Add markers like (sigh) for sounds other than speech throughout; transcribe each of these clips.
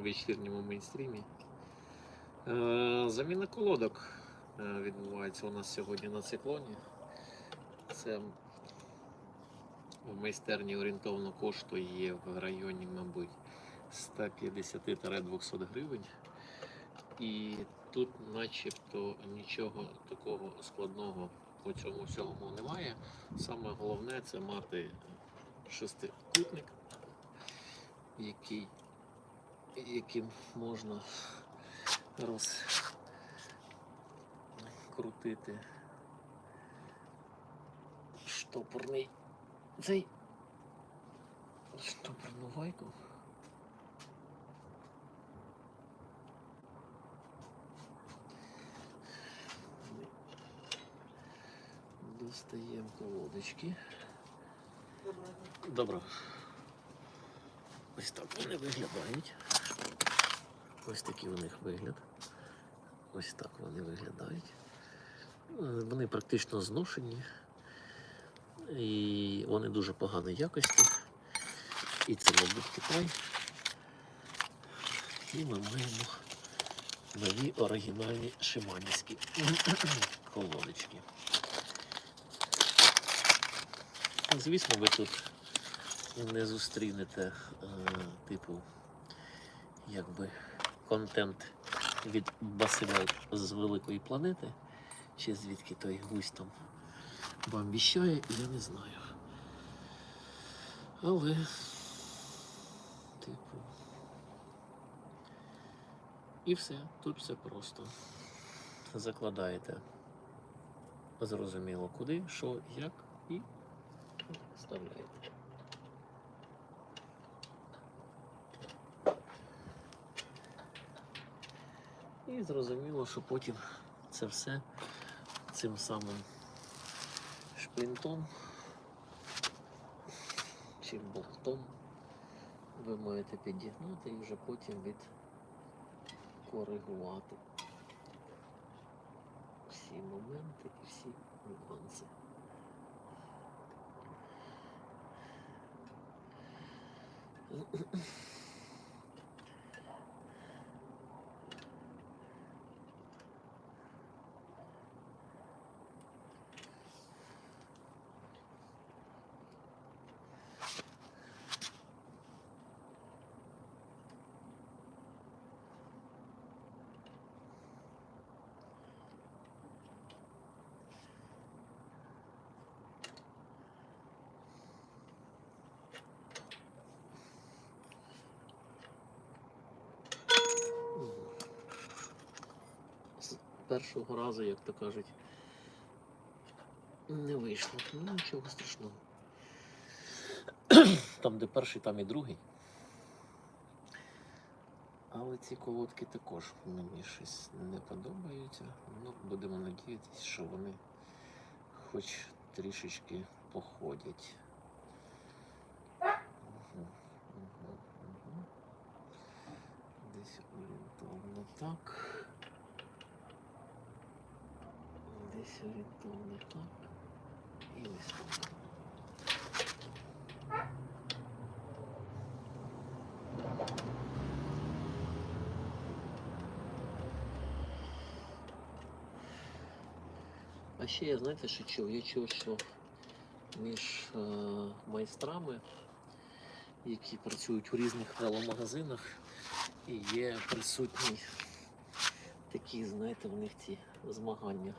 вечірньому мейнстрімі. Е, Заміна колодок е, відбувається у нас сьогодні на циклоні. Це в майстерні орієнтовно коштує в районі, мабуть, 150-200 гривень. І тут начебто нічого такого складного по цьому всьому немає. Саме головне це мати шестикутник, який, яким можна розкрутити штопорний цей штопорну гайку. Достаємо колодочки. Добре. Ось так вони виглядають. Ось такий у них вигляд. Ось так вони виглядають. Е, Вони практично зношені. І вони дуже поганої якості. І це, мабуть, Китай. І ми маємо нові оригінальні шиманівські колодочки. Звісно, ви тут не зустрінете е, типу, якби контент від Басиля з великої планети, чи звідки той гусь там вам віщає, я не знаю. Але, типу. І все, тут все просто. Закладаєте зрозуміло куди, що, як і вставляєте. І зрозуміло, що потім це все цим самим шплінтом чи болтом ви маєте підігнати і вже потім відкоригувати всі моменти і всі нюанси. З першого разу, як то кажуть, не вийшло. Ну нічого страшного. (clears throat) Там, де перший, там і другий. Але ці колодки також мені щось не подобаються. Ну, будемо надіятися, що вони хоч трішечки походять. Десь орієнтовно так. Десь орієнтовно так. І ось так. А ще я знаєте, що чув? Я чув, що між е, майстрами, які працюють у різних веломагазинах, і є присутні такі, знаєте, в них ці змагання.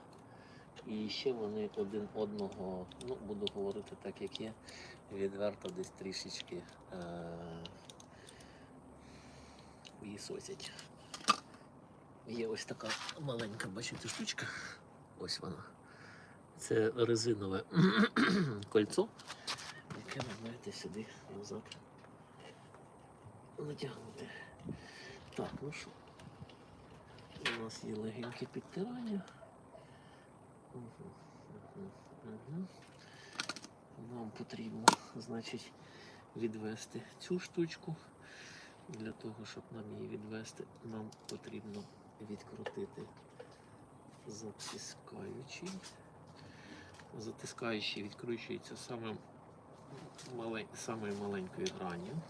І ще вони один одного, ну, буду говорити так, як є, відверто десь трішечки е- вісосять. Є ось така маленька, бачите, штучка. Ось вона. Це резинове (clears throat) кольцо, яке ви маєте сюди назад натягнути. Так, ну що, у нас є легеньке підтирання. Нам потрібно, значить, відвести цю штучку. Для того, щоб нам її відвести, нам потрібно відкрутити затискаючий. Затискаючий відкручується самим малень... самою маленькою гранню.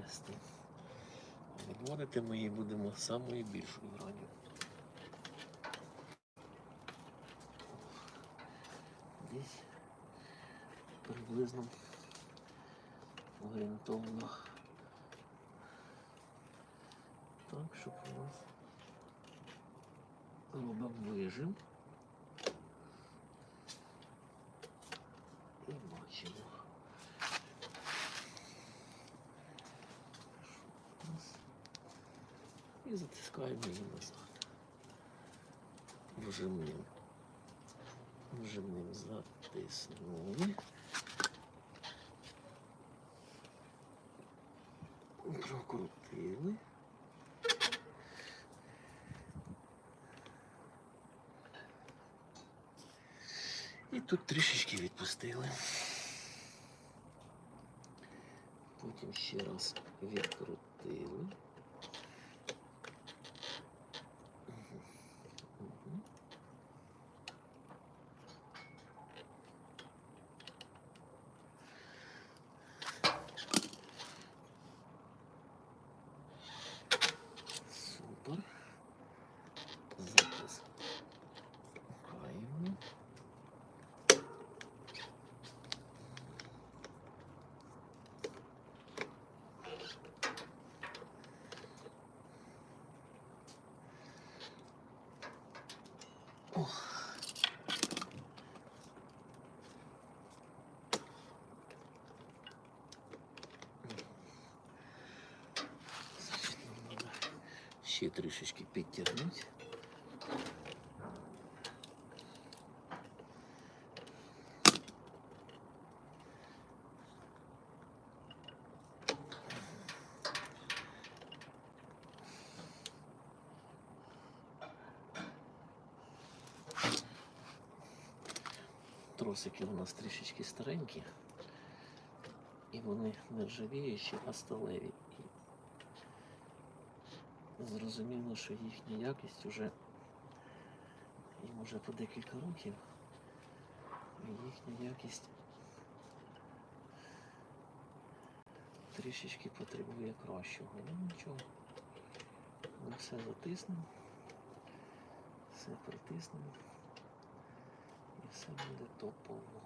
Відвести. Відводити ми її будемо самою більшою граню. Десь приблизно орієнтовно. Так, щоб у нас робимо вижим. І бачимо. Що у нас? І затискаємо її назад. Вжимним. Вжимним затиснули. Прокрутили. І тут трішечки відпустили. Потім ще раз відкрутили. Мгм. Мгм. Супер. Затискаємо. Значить, нам треба ще трішечки підтягнути. Тросики у нас трішечки старенькі, і вони нержавіючі, а сталеві. Зрозуміло, що їхня якість вже їм уже по декілька років. Їхня якість трішечки потребує кращого. Ну нічого. Ми все затиснемо, все притиснемо і все буде топово.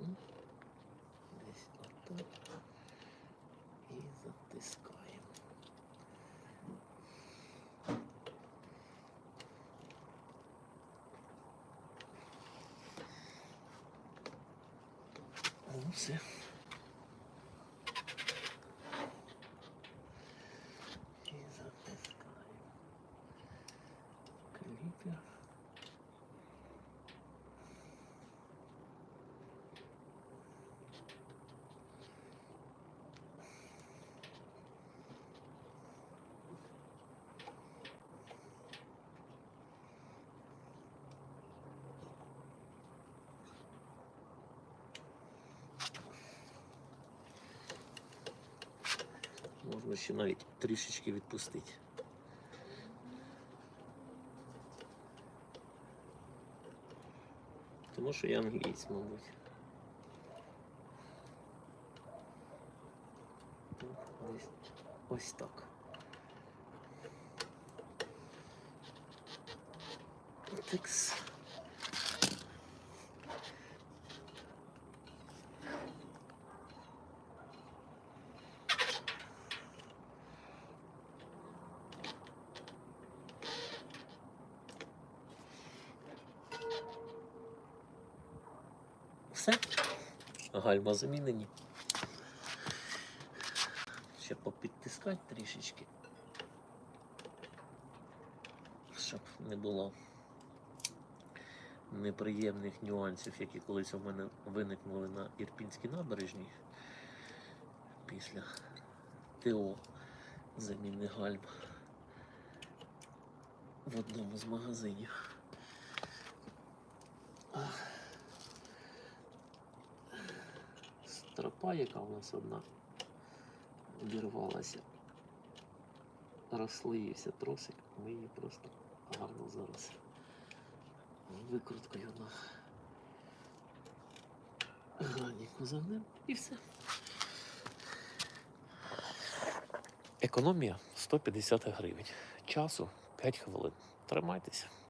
Мгм. Десь отак. І затискаємо. Ну, все. Можна ще навіть трішечки відпустити. Тому що я англієць, мабуть. Ну, Десь ось так. Тикс. Все. Гальма замінені. Ще попідтискати трішечки. Щоб не було неприємних нюансів, які колись у мене виникнули на Ірпінській набережній після ТО заміни гальм в одному з магазинів. Стропа, яка у нас одна обірвалася, розслоївся тросик, ми її просто гарно зараз викруткою на граніку загнемо і все. Економія 150 гривень. Часу 5 хвилин. Тримайтеся.